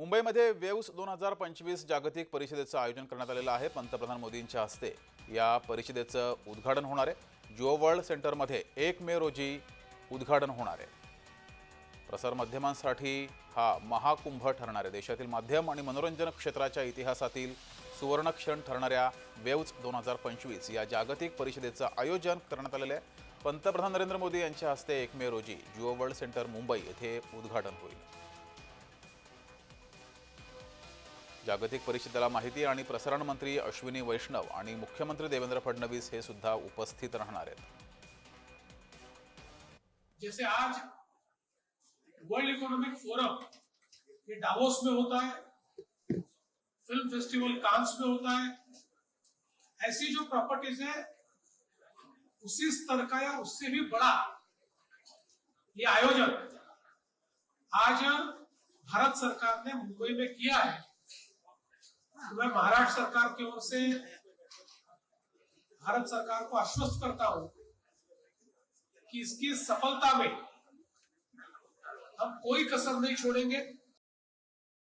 मुंबईमध्ये वेव्स दोन हजार पंचवीस जागतिक परिषदेचं आयोजन करण्यात आलेलं आहे पंतप्रधान मोदींच्या हस्ते. या परिषदेचं उद्घाटन होणार आहे. जिओ वर्ल्ड सेंटरमध्ये एक मे रोजी उद्घाटन होणार आहे. प्रसारमाध्यमांसाठी हा महाकुंभ ठरणार आहे. देशातील माध्यम आणि मनोरंजन क्षेत्राच्या इतिहासातील सुवर्णक्षण ठरणाऱ्या वेव्स दोन हजार पंचवीस या जागतिक परिषदेचं आयोजन करण्यात आलेलं आहे. पंतप्रधान नरेंद्र मोदी यांच्या हस्ते एक मे रोजी जिओ वर्ल्ड सेंटर मुंबई येथे उद्घाटन होईल. जागतिक परिषदेला माहिती आणि प्रसारण मंत्री अश्विनी वैष्णव आणि मुख्यमंत्री देवेंद्र फडणवीस हे सुद्धा उपस्थित राहणार आहेत. जैसे आज वर्ल्ड इकोनॉमिक फोरम ये डावोस में होता है फ़िल्म फेस्टिवल कांस में होता है, ऐसी जो प्रॉपर्टीज़ है, उसी स्तर का या उससे भी बड़ा ये आयोजन आज भारत सरकार ने मुंबई में किया है। मैं महाराष्ट्र सरकार की ओर से भारत सरकार को आश्वस्त करता हूं कि इसकी सफलता में हम कोई कसर नहीं छोड़ेंगे।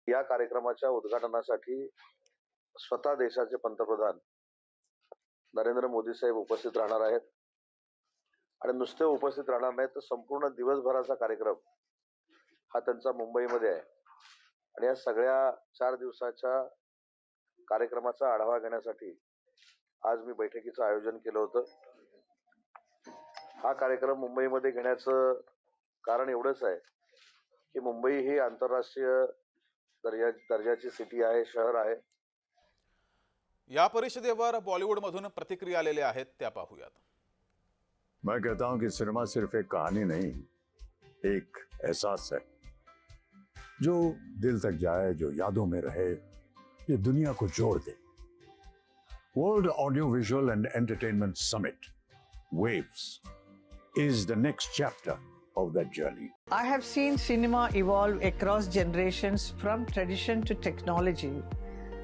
या कार्यक्रमाच्या उद्घाटनासाठी स्वतः देशाचे पंतप्रधान नरेंद्र मोदी साहेब उपस्थित राहणार आहेत. आणि नुसते उपस्थित राहणार नाहीत तर संपूर्ण दिवसभराचा कार्यक्रम हा त्यांचा मुंबईमध्ये आहे. आणि या सगळ्या चार दिवसाच्या कार्यक्रमाचा आढावा घेण्यासाठी आज मी बैठकीचं आयोजन केलं होतं. हा कार्यक्रम मुंबईमध्ये घेण्याचं कारण एवढंच आहे की मुंबई ही आंतरराष्ट्रीय दर्जा दर्जाची सिटी आहे शहर आहे. या परिषदेवर बॉलिवूडमधून प्रतिक्रिया आलेल्या आहेत त्या पाहूयात. मैं कहता हूं कि सिनेमा सिर्फ एक कहानी नहीं एक एहसास है। जो दिल तक जाए जो यादों में रहे ये दुनिया को जोड़ दे world audio visual and entertainment summit waves is the next chapter of that journey I have seen cinema evolve across generations from tradition to technology.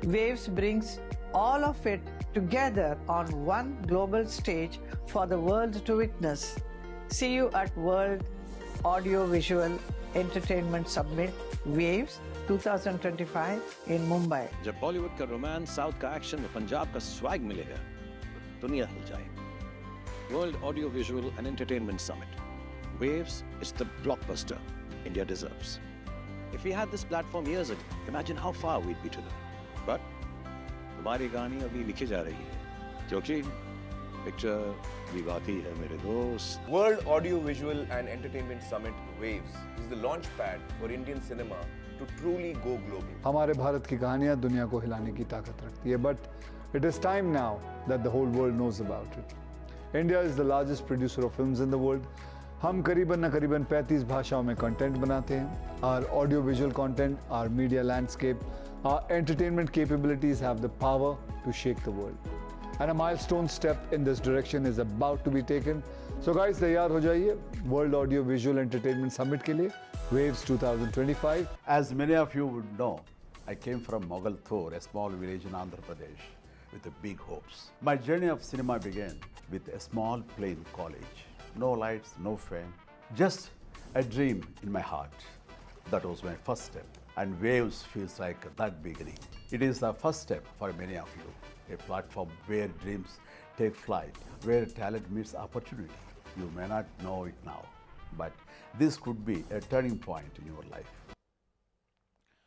Waves brings all of it together on one global stage for the world to witness. See you at World Audiovisual Entertainment Summit Waves 2025 in Mumbai. जब बॉलीवुड का romance south का action और पंजाब का swag मिलेगा तो दुनिया हिल जाएगी world audio visual and entertainment summit Waves is the blockbuster India deserves. If we had this platform years ago, imagine how far we'd be today. But हमारी कहानी अभी लिखी जा रही है क्योंकि पिक्चर भी बाकी है मेरे दोस्त World Audio Visual and Entertainment Summit Waves is the launch pad for Indian cinema to truly go global. हमारे भारत की कहानियाँ दुनिया को हिलाने की ताकत रखती है but it is time now that the whole world knows about it India is the largest producer of films in the world हम करीबन न करीबन 35 भाषाओं में कंटेंट बनाते हैं। Our audio visual content our media landscape our entertainment capabilities have the power to shake the world and a milestone step in this direction is about to be taken so guys तैयार हो जाइए world audio visual entertainment summit के लिए। Waves 2025. As many of you would know, I came from Moghalthur, a small village in Andhra Pradesh, with big hopes. My journey of cinema began with a small plain college. No lights, no fame, just a dream in my heart. That was my first step, and Waves feels like that beginning. It is the first step for many of you, a platform where dreams take flight, where talent meets opportunity. You may not know it now, but this could be a turning point in your life.